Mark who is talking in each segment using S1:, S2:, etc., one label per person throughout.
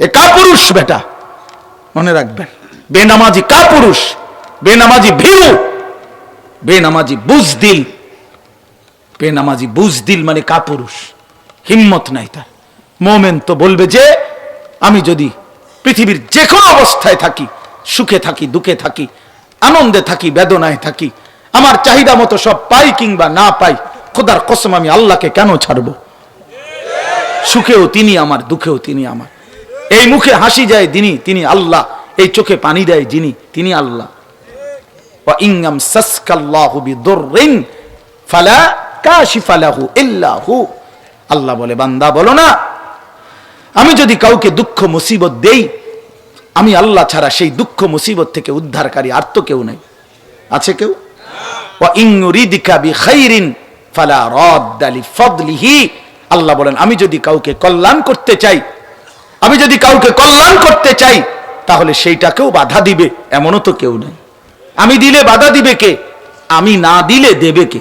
S1: এ কাপুরুষ বেটা, মনে রাখবেন। বেনামাজি কাপুরুষ, বেনামাজি ভীরু, বেনামাজি বুজদিল। বেনামাজি বুজদিল মানে কাপুরুষ, হিম্মত নাই তার। মোমেন তো বলবে যে, আমি যদি পৃথিবীর যে কোনো অবস্থায় থাকি, সুখে থাকি, দুঃখে থাকি, আনন্দে থাকি, বেদনায় থাকি, আমার চাহিদা মতো সব পাই কিংবা না পাই, খোদার কসম আমি আল্লাহকে কেন ছাড়বো? সুখেও তিনি আমার, দুঃখেও তিনি আমার। এই মুখে হাসি যায় যিনি, তিনি আল্লাহ। এই চোখে পানি দেয় যিনি, তিনি আল্লাহ। ইংগাম সাসকাল্লাহু বিদুররিন ফালা কাশিফালাহু ইল্লাহু আল্লাহ বলে, বান্দা, বলো না। আমি যদি কাউকে দুঃখ, মুসিবত দেই, আমি আল্লাহ ছাড়া সেই দুঃখ, মুসিবত থেকে উদ্ধারকারী আর তো কেউ নেই। আছে কেউ? আল্লাহ বলেন, আমি যদি কাউকে কল্যাণ করতে চাই আমি যদি কাউকে কল্যাণ করতে চাই, তাহলে সেইটাকেও বাধা দিবে। এমনও তো কেউ নেই। আমি দিলে বাধা দিবে কে? আমি না দিলে দেবে কে?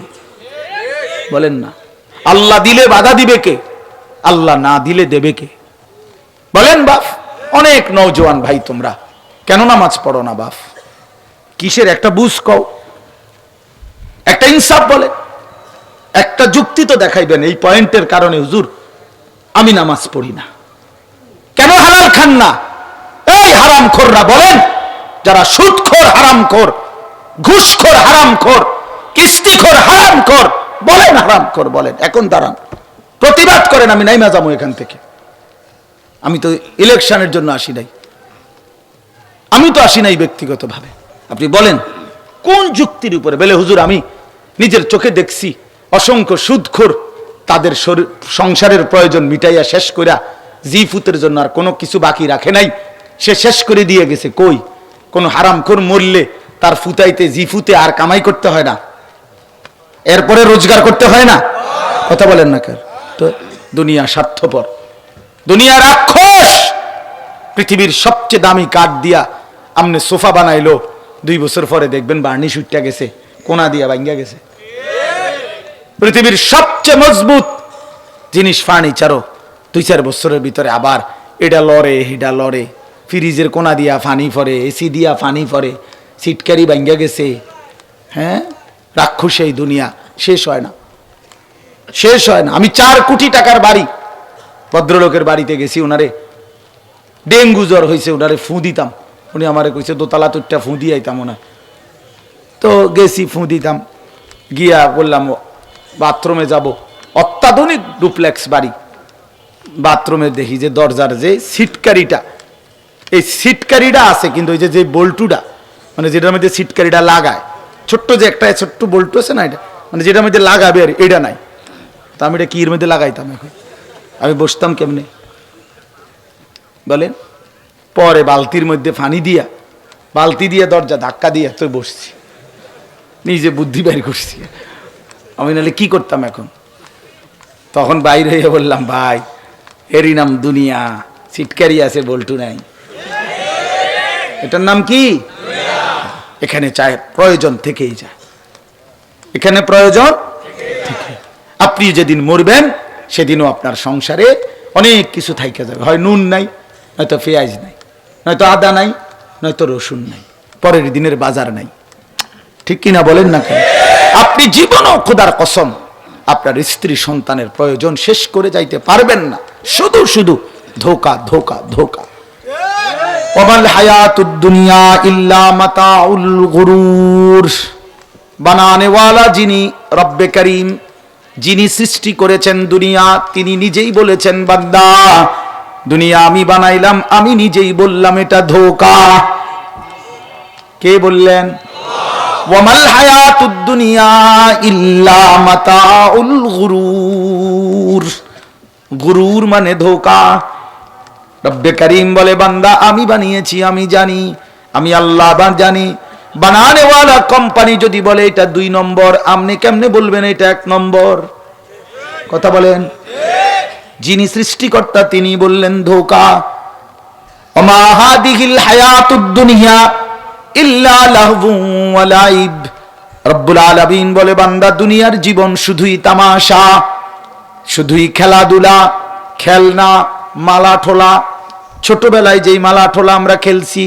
S1: বলেন না। আল্লাহ দিলে বাধা দিবে কে? আল্লাহ না দিলে দেবে কে? বলেন বাপ অনেক নৌজওয়ান ভাই তোমরা। কেন নামাজ পড়ো না বাপ কিসের একটা বুঝ কও? একটা ইনসাফ বলে। একটা যুক্তি তো দেখাইবেন এই পয়েন্টের কারণে, হুজুর। আমি নামাজ পড়ি না। কেন হালাল খান না? এই হারাম খোররা বলেন, যারা সুদখোর হারাম খোর ঘুষখোর হারাম খোর কিস্তিখোর হারাম খোর বলেন হারাম খোর বলেন। এখন দাঁড়ান, প্রতিবাদ করেন আমি নাইমা যাব এখান থেকে। আমি তো ইলেকশনের জন্য আসি নাই। আমি তো আসি নাই ব্যক্তিগতভাবে। আপনি বলেন, কোন যুক্তির উপরে? বেলে, হুজুর, আমি নিজের চোখে দেখছি, অসংখ্য সুদখোর, তাদের সংসারের প্রয়োজন মিটাইয়া শেষ কইরা জিফুতের জন্য আর কোনো কিছু বাকি রাখে নাই। সে শেষ করে দিয়ে গেছে, কই? কোন হারামখোর মরলে তার ফুতাইতে জিফুতে আর কামাই করতে হয় না। এরপরে রোজগার করতে হয় না। কথা বলেন না কেন? তো দুনিয়া স্বার্থপর। দুনিয়া রাক্ষস! পৃথিবীর সবচেয়ে দামি কাঠ দিয়া আমনে সোফা বানাইলো। দুই বছর পরে দেখবেন বার্নিশ উঠটা গেছে, কোনা দিয়া ভাঙ্গা গেছে। পৃথিবীর সবচেয়ে মজবুত জিনিস ফার্নিচারও। দুই চার বছরের ভিতরে আবার এটা লড়ে এটা লড়ে। ফ্রিজের কোনা দিয়া ফানি ফরে এসি দিয়া ফানি ফরে সিটকারি ভাঙ্গা গেছে। হ্যাঁ? রাক্ষস এই দুনিয়া। শেষ হয় না। শেষ হয় না। আমি চার কোটি টাকার বাড়ি ভদ্রলোকের বাড়িতে গেছি ওনারে ডেঙ্গু জ্বর হয়েছে ওনারে ফু দিতাম। উনি আমারে কইছে, দোতলা তুটটা ফু দিয়ে আইতাম ওনার তো গেছি, ফু দিতাম। গিয়া বললাম, বাথরুমে যাব। অত্যাধুনিক ডুপ্লেক্স বাড়ি। বাথরুমে দেখি যে দরজার যে সিটকারিটা এই সিটকারিটা আছে কিন্তু ওই যে বল্টুটা মানে যেটার মধ্যে সিটকারিটা লাগায়। ছোট্ট যে একটা, ছোট্ট বল্টু আছে না এটা? মানে যেটার মধ্যে লাগাবে আর এটা নাই। তা আমি এটা কি এর মধ্যে লাগাইতাম এখন? আমি বসতাম কেমনে? বলেন? পরে বালতির মধ্যে ফানি দিয়া, বালতি দিয়ে দরজা ধাক্কা দিয়ে তো বসছি। নিজে বুদ্ধি বের করছি। আমি নাহলে কি করতাম এখন? তখন বাইরে হয়ে বললাম, ভাই এরই নাম দুনিয়া সিটকারি আছে বল্টু নাই। এটার নাম কি? এখানে চায় প্রয়োজন থেকেই যায়। এখানে প্রয়োজন আপনি যেদিন মরবেন, সেদিনও আপনার সংসারে অনেক কিছু থাইকে যাবে। হয় নুন নাই, নয়তো পেঁয়াজ নাই, নয়তো আদা নাই, নয়তো রসুন নাই, পরের দিনের বাজার নাই। ঠিক কিনা বলেন না কেন? আপনি জীবনও খোদার কসম, আপনার স্ত্রী সন্তানের প্রয়োজন শেষ করে যাইতে পারবেন না। শুধু শুধু, ধোকা ধোকা ধোকা। ওমাল হায়াতুদ দুনিয়া ইল্লা মাতাউল গুরুর। বানানেওয়ালা যিনি রব্বে করিম, যিনি সৃষ্টি করেছেন দুনিয়া, তিনি নিজেই বলেছেন, বান্দা, দুনিয়া আমি বানাইলাম, আমি নিজেই বললাম, এটা ধোকা। কে বললেন? ওয়ামাল হায়াতুদ দুনিয়া ইল্লা মাতাউল গুরুর। গুরুর মানে ধোকা। রব্বে করিম বলে, বান্দা, আমি বানিয়েছি, আমি জানি, আমি আল্লাহ জানি। বানানেওয়ালা কোম্পানি যদি বলে, এটা দুই নম্বর আপনি কেমনে বলবেন, এটা এক নম্বর কথা বলেন। যিনি সৃষ্টিকর্তা, তিনি বললেন, ধোকা ওমা হাদিহিল হায়াতুদ দুনিয়া ইল্লা লাহবুন ওয়া লাইব। রব্বুল আলামিন বলে, বান্দা, দুনিয়ার জীবন শুধুই তামাশা। শুধুই খেলাধুলা, খেলনা মালা ঠোলা ছোটবেলায় যেই মালা ঠোলা আমরা খেলছি,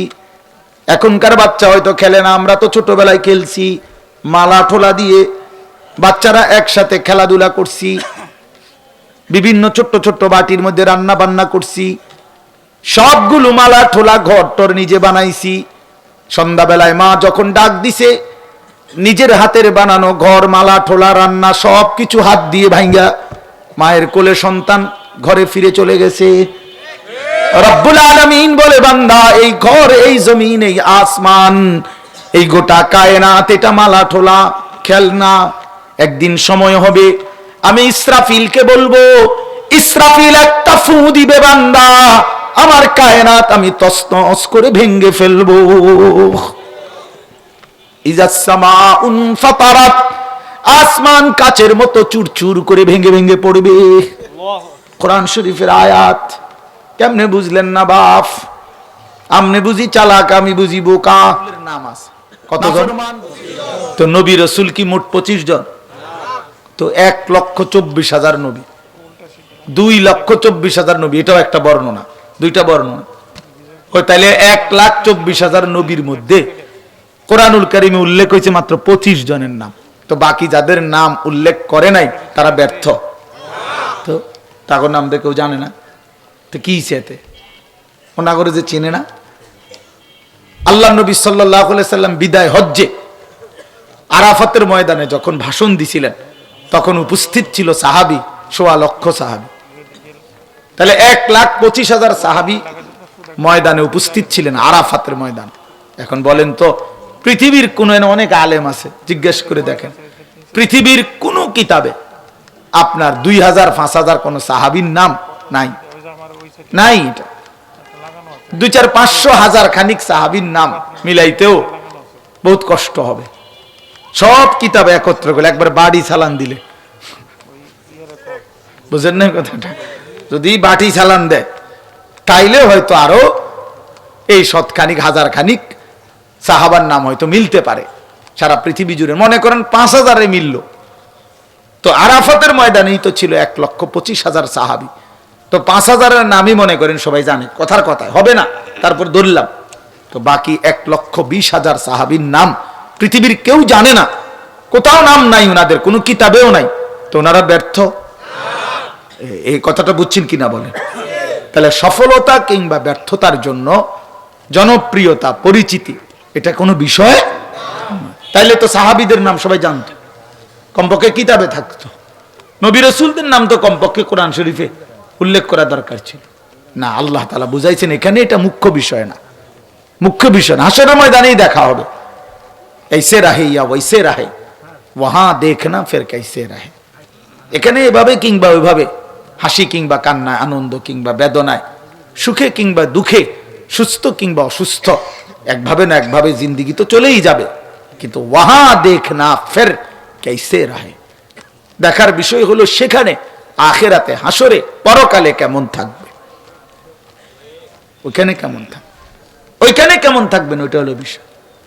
S1: এখনকার বাচ্চা হয়তো খেলে না, আমরা তো ছোটবেলায় খেলছি। মালা ঠোলা দিয়ে বাচ্চারা একসাথে খেলাধুলা করছি, বিভিন্ন ছোট্ট ছোট্ট বাটির মধ্যে রান্না বান্না করছি। সবগুলো মালা ঠোলা ঘর টর নিজে বানাইছি। সন্ধ্যাবেলায় মা যখন ডাক দিছে, নিজের হাতের বানানো ঘর মালা ঠোলা রান্না সব কিছু হাত দিয়ে ভাঙ্গা মায়ের কোলে সন্তান ঘরে ফিরে চলে গেছে। রব্বুল আলামিন বলে, বান্দা, এই ঘর, এই জমিন, এই আসমান, এই গোটা কায়নাত, এটা মালা ঠোলা, খেলনা, একদিন সময় হবে। আমি ইসরাফিলকে বলব, ইসরাফিল একটা ফু দিবে, বান্দা, আমার কায়নাত আমি তসনস করে ভেঙ্গে ফেলব। ইজাসসামাউন ফাতারাত আসমান কাচের মতো চুরচুর করে ভেঙে ভেঙে পড়বে। কোরআন শরীফের আয়াত, কেমনে বুঝলেন না বাপ? আমনে বুঝি চালাক, আমি বুঝি বোকা। নাম আছে তো নবী রসুল কি মোট পঁচিশ জন? তো এক লক্ষ চব্বিশ হাজার নবী। দুই লক্ষ চব্বিশ হাজার নবী, এটাও একটা বর্ণনা। দুইটা বর্ণনা। ওই তাহলে এক লাখ চব্বিশ হাজার নবীর মধ্যে কোরআনুল কারিমে উল্লেখ হয়েছে মাত্র পঁচিশ জনের নাম। তো বাকি যাদের নাম উল্লেখ করে নাই, তারা ব্যর্থ। তো তাকে নাম দিয়ে কেউ জানে না। তো কি সেতে ওনা করে যে চেনে না? আল্লাহ নবী সাল্লাহ সাল্লাম বিদায় হজ্জে আরাফাতের ময়দানে যখন ভাষণ দিছিলেন, তখন উপস্থিত ছিল সাহাবি, সোয়া লক্ষ সাহাবি। তাহলে এক লাখ পঁচিশ হাজার সাহাবি ময়দানে উপস্থিত ছিলেন, আরাফাতের ময়দান। এখন বলেন তো পৃথিবীর কোন অনেক আলেম আছে, জিজ্ঞেস করে দেখেন। পৃথিবীর কোন কিতাবে আপনার দুই হাজার, পাঁচ হাজার কোন সাহাবির নাম নাই। নাই এটা। দুই চার পাঁচশো হাজার খানিক সাহাবির নাম মিলাইতেও বহুত কষ্ট হবে। সব কিতাব একত্র করে একবার বাড়ি চালান দিলে। বুঝেন না কথাটা? যদি বাটি চালান দেয়, তাইলে হয়তো আরও এই শতখানিক হাজার খানিক সাহাবার নাম হয়তো মিলতে পারে। সারা পৃথিবী জুড়ে। মনে করেন পাঁচ হাজারে মিলল। তো আরাফাতের ময়দানেই তো ছিল এক লক্ষ পঁচিশ হাজার সাহাবি। তো পাঁচ হাজারের নামই মনে করেন সবাই জানে। কথার কথায় হবে না। তারপর ধরলাম। তো বাকি এক লক্ষ বিশ হাজার সাহাবির নাম পৃথিবীর কেউ জানে না। কোথাও নাম নাই ওনাদের কোনো কিতাবেও নাই। তো ওনারা ব্যর্থ। এই কথাটা বুঝছেন কিনা বলেন? তাহলে সফলতা কিংবা ব্যর্থতার জন্য জনপ্রিয়তা, পরিচিতি এটা কোনো বিষয়? তাইলে তো সাহাবিদের নাম সবাই জানত। কমপক্ষে কিতাবে থাকতো। নবী রসুলদের নাম তো কমপক্ষে কোরআন শরীফে উল্লেখ করা দরকার ছিল। না, আল্লাহ তালা বুঝাইছেন এখানে এটা মুখ্য বিষয় না। মুখ্য বিষয় না। হাসের ময়দানেই দেখা হবে। এইসে রাহে ইয়া ওইসে রাহে। ওহা দেখনা ফের কাইসে রাহে। এখানে এভাবে কিংবা ওইভাবে হাসি কিংবা কান্নায়, আনন্দ কিংবা বেদনায়, সুখে কিংবা দুঃখে সুস্থ কিংবা অসুস্থ, একভাবে না একভাবে জিন্দিগি তো চলেই যাবে। কিন্তু ওয়াহা দেখনা ফের কেসে রাহে। দেখার বিষয় হলো সেখানে, আখেরাতে হাসরে পরকালে কেমন থাকবে? ওইখানে কেমন থাকবে ওইখানে কেমন থাকবেন ওইটা হলো বিষয়।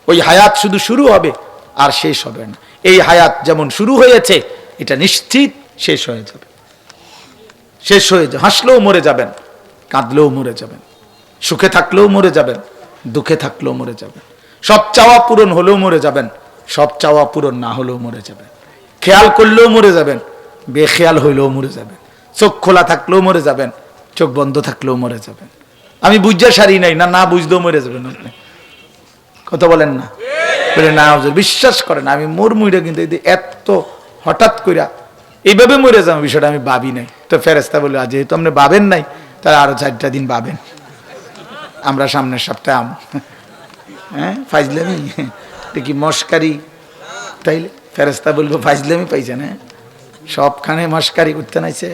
S1: ওই হায়াত শুধু শুরু হবে আর শেষ হবে না। এই হায়াত যেমন শুরু হয়েছে, এটা নিশ্চিত শেষ হয়ে যাবে। শেষ হয়ে যাবে হাসলেও মরে যাবেন, কাঁদলেও মরে যাবেন। সুখে থাকলেও মরে যাবেন দুঃখে থাকলেও মরে যাবেন। সব চাওয়া পূরণ হলেও মরে যাবেন সব চাওয়া পূরণ না হলেও মরে যাবেন। খেয়াল করলেও মরে যাবেন বেখেয়াল হইলেও মরে যাবেন। চোখ খোলা থাকলেও মরে যাবেন চোখ বন্ধ থাকলেও মরে যাবেন। আমি বুঝতে সারি নাই না না বুঝলেও মরে যাবেন আপনি। কথা বলেন না? বলে না হুজুর, বিশ্বাস করেন আমি মোর মুইরা কিন্তু এত হঠাৎ কইরা এইভাবে মরে যাব বিষয়টা আমি ভাবি নাই। তো ফেরেস্তা বলে আজ যেহেতু আপনি ভাবেন নাই তাহলে আরও চারটা দিন ভাবেন। আমরা সামনের সপ্তাহে আম। হ্যাঁ ফাইজলামি কি মস্কারি? তাইলে ফেরেস্তা বলব ফাইজলামি পাইছেন হ্যাঁ? সবখানে মস্কারি করতে নাইছে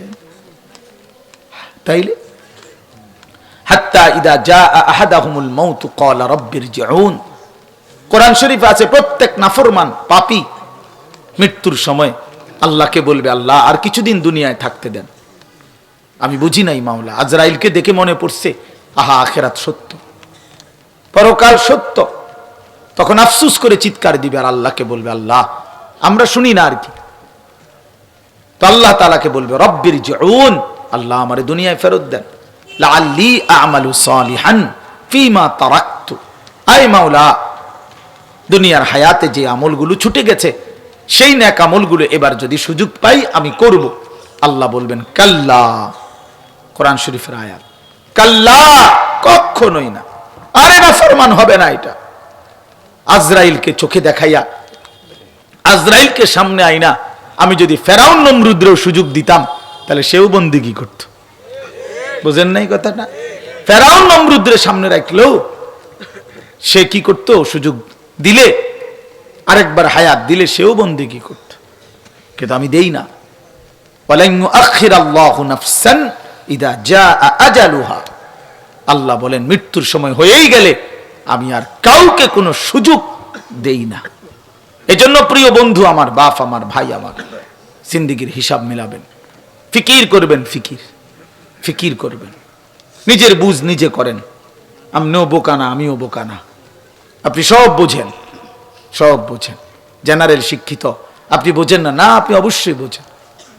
S1: তাইলে? হাত্তা ইদা জা আহাদাহুমুল ক্বালা রাব্বিরজিউন কোরআন শরীফ আছে প্রত্যেক নাফরমান পাপী মৃত্যুর সময় আল্লাহকে বলবে, আল্লাহ, আর কিছুদিন দুনিয়ায় থাকতে দেন। আমি বুঝি নাই মাওলা, আজরাইলকে দেখে মনে পড়ছে আহা, আখেরাত সত্য। পরকাল সত্য। তখন আফসুস করে চিৎকার দিবে আর আল্লাহকে বলবে, আল্লাহ, আমরা শুনি না আর কি। তো আল্লাহ তালাকে বলবে, রব্বির জউন, আল্লাহ আমারে দুনিয়ায় ফেরত দেন। আয় মাওলা, দুনিয়ার হায়াতে যে আমলগুলো ছুটে গেছে, সেই ন্যাক আমলগুলো এবার যদি সুযোগ পাই, আমি করব। আল্লাহ বলবেন, কাল্লা। কোরআন শরীফের আয়াত। কাল্লা, কখনোই না। আরে না, ফরমান হবে না এটা। আজরাইলকে চোখে দেখাইয়া, আজরাইলকে সামনে আইনা, আমি যদি ফেরাউন নমরুদ্রেও সুযোগ দিতাম, তাহলে সেও বন্দিগি করত। বুঝেন নাই কথাটা? ফেরাউন নমরুদ্রের সামনে রাখলেও, সে কি করত? সুযোগ দিলে, আরেকবার হায়াত দিলে সেও বন্দিগি করত। কিন্তু আমি দেই না। ইদা জাআ আজালুহা। আল্লাহ বলেন, মৃত্যুর সময় হয়েই গেলে আমি আর কাউকে কোনো সুযোগ দেই না। এজন্য প্রিয় বন্ধু, আমার বাপ, আমার ভাই, আমার সিন্দিগির হিসাব মেলাবেন। ফিকির করবেন, ফিকির। ফিকির করবেন। নিজের বুঝ নিজে করেন। আমিও বোকা না, আমিও বোকা না। আপনি সব বোঝেন সব বোঝেন। জেনারেল শিক্ষিত, আপনি বোঝেন না? না, আপনি অবশ্যই বোঝেন।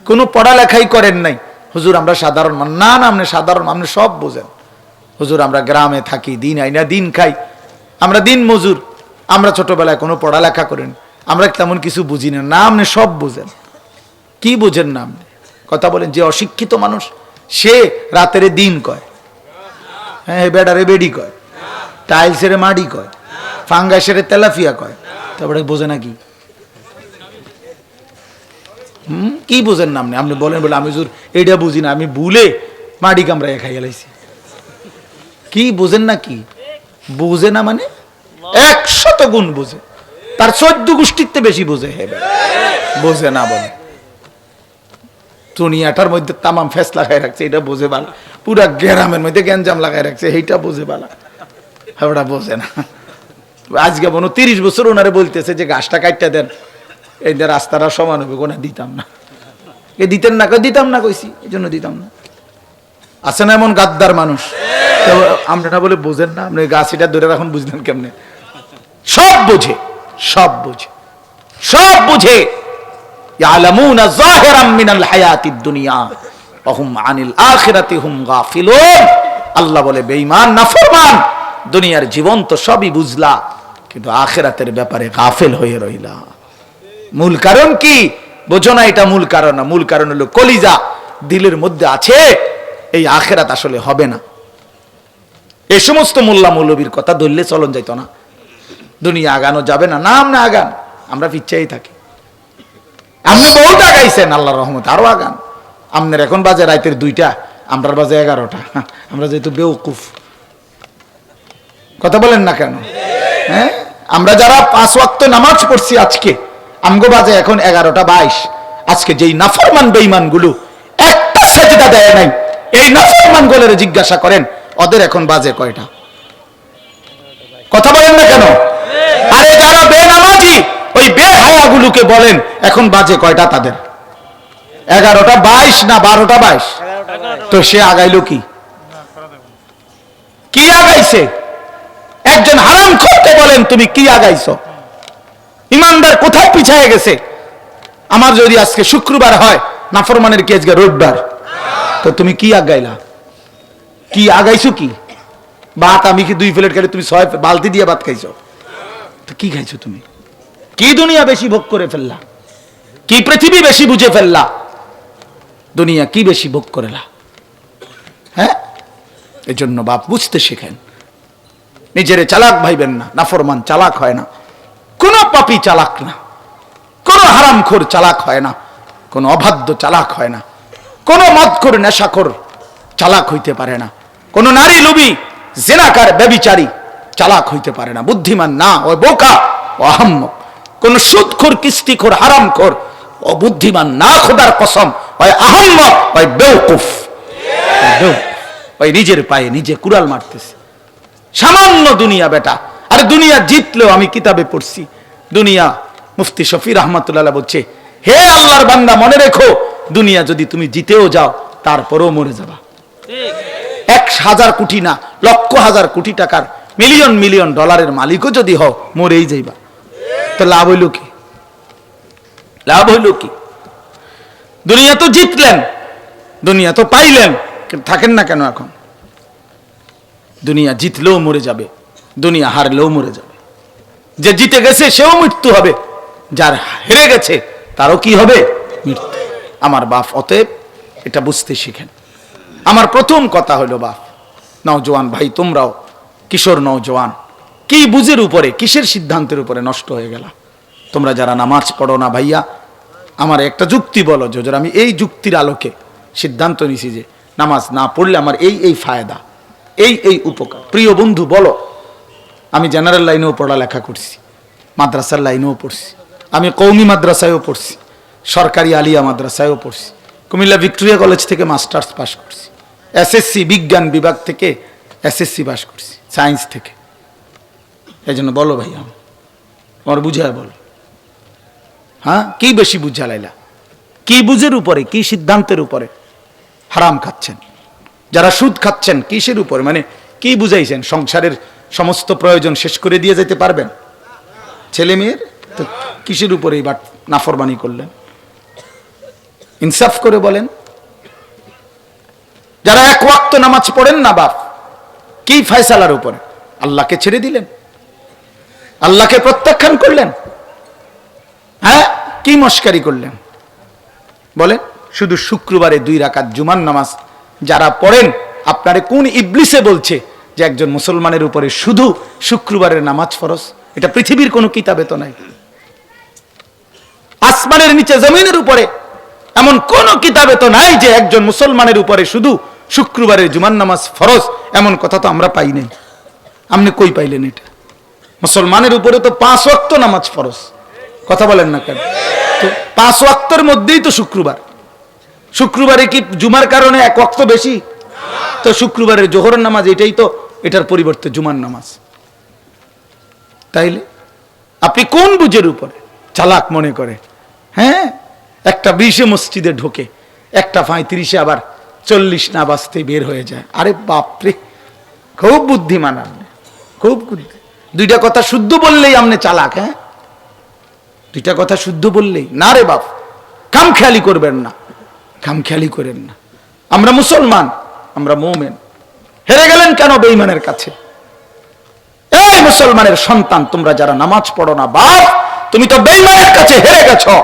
S1: কোনো পড়ালেখাই করেন নাই। হুজুর, আমরা সাধারণ মানুষ। না না, আপনি সাধারণ আপনি সব বোঝেন। হুজুর, আমরা গ্রামে থাকি, দিন আই না দিন খাই। আমরা দিন মজুর। আমরা ছোটবেলায় কোনো পড়ালেখা করেন। আমরা তেমন কিছু বুঝি না। না, আপনি সব বোঝেন। কি বুঝেন না আপনি? কথা বলেন, যে অশিক্ষিত মানুষ, সে রাতের দিন কয়। হ্যাঁ বেডারে বেডি কয়। টাইলসের মাডি কয়। ফাঙ্গাসের তেলাফিয়া কয়। তারপরে বোঝে না কি? কি বোঝেন না আপনি? আপনি বলেন বলে আমি জোর এটা বুঝি না, আমি ভুলে মাডি কামড়াইয়া খাই গেলাইছি কি বোঝেন না কি? বুঝে না মানে? একশত গুণ বোঝে। তার চোদ্দ গোষ্ঠীতে বেশি বোঝে হে বেটা। বোঝে না বলে। দুনিয়াটার মধ্যে তামাম ফেস লাগাই রাখছে, এটা বোঝে বালা। পুরা গ্রামের মধ্যে গ্যাঞ্জাম লাগাই রাখছে, এইটা বোঝে বালা। ওটা বোঝে না। আজকে হয় তিরিশ বছর ওনারে বলতেছে যে গাছটা কাটটা দেন। এই যে রাস্তাটা সমান হবে, কোনা দিতাম না। এ দিতেন না দিতাম না কইছি, এই জন্য দিতাম না। আছে না এমন গাদ্দার মানুষ? আমরা না বলে বোঝেন না, আপনি গাছ এটা ধরে রাখুন, বুঝলেন কেমনে? সব বোঝে সব বোঝে, সব বুঝে। ইয়ালামুনা যাহিরাম মিনাল হায়াতিদ দুনিয়া, ওহুম আনিল হুম গাফিলুন। আল্লাহ বলে, বেঈমান, নাফরমান, দুনিয়ার জীবন তো সবই বুঝলা, কিন্তু আখিরাতের ব্যাপারে গাফেল হয়ে রইলা। মূল কারণ কি? বোঝো না এটা মূল কারণ না, মূল কারণ হলো কলিজা দিলের মধ্যে আছে, এই আখেরাত আসলে হবে না। এই সমস্ত মোল্লা মৌলবীর কথা ধরলে চলন যাইতো না। দুনিয়া আগানো যাবে না না আমরা আগান, আমরা পিচ্ছাই থাকি। আপনি বহুত আগাইছেন আল্লাহর রহমত আরও আগান। আপনার এখন বাজে রাতের দুইটা, আমরার বাজে এগারোটা, আমরা যেহেতু বেউকুফ কথা বলেন না কেন? হ্যাঁ? আমরা যারা পাঁচ ওয়াক্ত নামাজ পড়ছি আজকে আমগো বাজে এখন এগারোটা বাইশ। আজকে যেই নাফরমান বেইমানগুলো একটা সেজদা দেয় নাই, এই নাফরমানগুলোর জিজ্ঞাসা করেন, ওদের এখন বাজে কয়টা? কথা বলেন না কেন? আরে যারা বেনামাজি, ওই বেহায়াগুলোকে বলেন, এখন বাজে কয়টা তাদের? এগারোটা বাইশ না বারোটা বাইশ? তো সে আগাইলো কি? কি আগাইছে? একজন হারাম করতে বলেন, তুমি কি আগাইছো? ইমানদার কোথায় পিছায় গেছে? আমার যদি আজকে শুক্রবার হয়, নাফরমানের কি আজকে রোববার? তো তুমি কি আগাইলা? কি আগাইছো কি? ভাত আমি কি দুই প্লেট খেলে তুমি ছয় বালতি দিয়ে ভাত খাইছো? তো কি খাইছো তুমি? কি দুনিয়া বেশি ভোগ করে ফেললা? কি পৃথিবী বেশি বুঝে ফেললা? দুনিয়া কি বেশি ভোগ করেলা? হ্যাঁ? এজন্য বাপ বুঝতে শেখেন। নিজেরে চালাক ভাইবেন না, নাফরমান চালাক হয় না। কোনো পাপি চালাক না। কোনো হারামখোর চালাক হয় না। কোনো অবাধ্য চালাক হয় না। কোনো মদখোর, নেশাখোর চালাক হইতে পারে না। কোনো নারী লুবি জেনাকার, ব্যবিচারী চালাক হইতে পারে না। বুদ্ধিমান না, ও বোকা, ও আহাম্মক। কোন সুদখোর, কিস্তিখোর, হারামখোর, ও বুদ্ধিমান না, খোদার কসম, ওই আহাম্মক, ওই বেউকুফ। ওই নিজের পায়ে নিজে কুড়াল মারতেছে। সামান্য দুনিয়া বেটা। আরে দুনিয়া জিতলেও আমি কিতাবে পড়ছি। দুনিয়া মুফতি শফি রহমতুল্লাহ বলছে, হে আল্লাহর বান্দা, মনে রেখো, দুনিয়া যদি তুমি জিতেও যাও, তারপরেও মরে যাবা। এক হাজার কোটি না, লক্ষ হাজার কোটি টাকার, মিলিয়ন মিলিয়ন ডলারের মালিকও যদি হও, মরেই যাইবা। তো লাভ হইল কি? লাভ হইল কি? দুনিয়া তো জিতলেন, দুনিয়া তো পাইলেন থাকেন না কেন এখন? দুনিয়া জিতলেও মরে যাবে। দুনিয়া হারলেও মরে যাবে। যে জিতে গেছে, সেও মৃত্যু হবে। যার হেরে গেছে, তারও কি হবে? মৃত্যু। আমার বাপ অতএব এটা বুঝতে শিখেন। আমার প্রথম কথা হলো বাপ নওজোয়ান ভাই, তোমরাও কিশোর নওজোয়ান কি বুঝের উপরে, কিসের সিদ্ধান্তের উপরে নষ্ট হয়ে গেল? তোমরা যারা নামাজ পড়ো না ভাইয়া, আমার একটা যুক্তি বলো যে আমি এই যুক্তির আলোকে সিদ্ধান্ত নিছি যে নামাজ না পড়লে আমার এই এই ফায়দা, এই এই উপকার। প্রিয় বন্ধু, বলো আমি জেনারেল লাইনেও পড়ালেখা করছি, মাদ্রাসার লাইনেও পড়ছি, আমি কৌমি মাদ্রাসায়ও পড়ছি, সরকারি আলিয়া মাদ্রাসায়ও পড়ছি, কুমিল্লা ভিক্টোরিয়া কলেজ থেকে মাস্টার্স পাস করছি এসএসসি বিজ্ঞান বিভাগ থেকে এসএসসি পাস করছি সায়েন্স থেকে। এই জন্য বলো ভাই আমার বুঝায় বলো। হ্যাঁ? কি বেশি বুঝা লাইলা? কি বুঝের উপরে, কি সিদ্ধান্তের উপরে? হারাম খাচ্ছেন। যারা সুদ খাচ্ছেন, কিসের উপরে? মানে কি বুঝাইছেন? সংসারের সমস্ত প্রয়োজন শেষ করে দিয়ে যেতে পারবেন। ছেলে মেয়ের তো কিসের উপরে এবার নাফরবানি করলেন? ইনসাফ করে বলেন। যারা এক ওয়াক্ত নামাজ পড়েন না বাপ, কি ফয়সালার উপরে? আল্লাহকে ছেড়ে দিলেন। আল্লাহকে প্রত্যাখ্যান করলেন। হ্যাঁ কি মস্কারি করলেন? বলেন, শুধু শুক্রবারে দুই রাকাত জুমার নামাজ যারা পড়েন, আপনারে কোন ইবলিসে বলছে যে একজন মুসলমানের উপরে শুধু শুক্রবারের নামাজ ফরজ, এটা পৃথিবীর কোনো কিতাবে তো নাই। আসমানের নিচে জমিনের উপরে এমন কোন কিতাবে তো নাই যে একজন মুসলমানের উপরে শুধু শুক্রবারের জুমার নামাজ ফরজ, এমন কথা তো আমরা পাই নাই। আপনি কই পাইলেন এটা? মুসলমানের উপরে তো পাঁচ ওয়াক্ত নামাজ ফরজ। কথা বলেন না কেন? তো পাঁচ ওয়াক্তের মধ্যেই তো শুক্রবার। শুক্রবারে কি জুমার কারণে এক ওয়াক্ত বেশি? তো শুক্রবারের জোহরের নামাজ এটাই তো এটার পরিবর্তে জুমার নামাজ। তাইলে আপনি কোন বুঝের উপরে চালাক মনে করে? হ্যাঁ? একটা বিশে মসজিদে ঢোকে, একটা পঁয়ত্রিশে আবার চল্লিশ না বাজতে বের হয়ে যায়। আরে বাপরে, খুব বুদ্ধিমান আপনি, খুব দুইটা কথা শুদ্ধ বললেই আপনি চালাক হ্যাঁ? দুইটা কথা শুদ্ধ বললেই, না রে বাপ কাম খেয়ালি করবেন না কাম খেয়ালি করেন না। আমরা মুসলমান, আমরা মোমেন। হেরে গেলেন কেন বেইমানের কাছে? এই মুসলমানের সন্তান, তোমরা যারা নামাজ পড়ো না, বাপ, তুমি তো বেইমানের কাছে হেরে গেছো।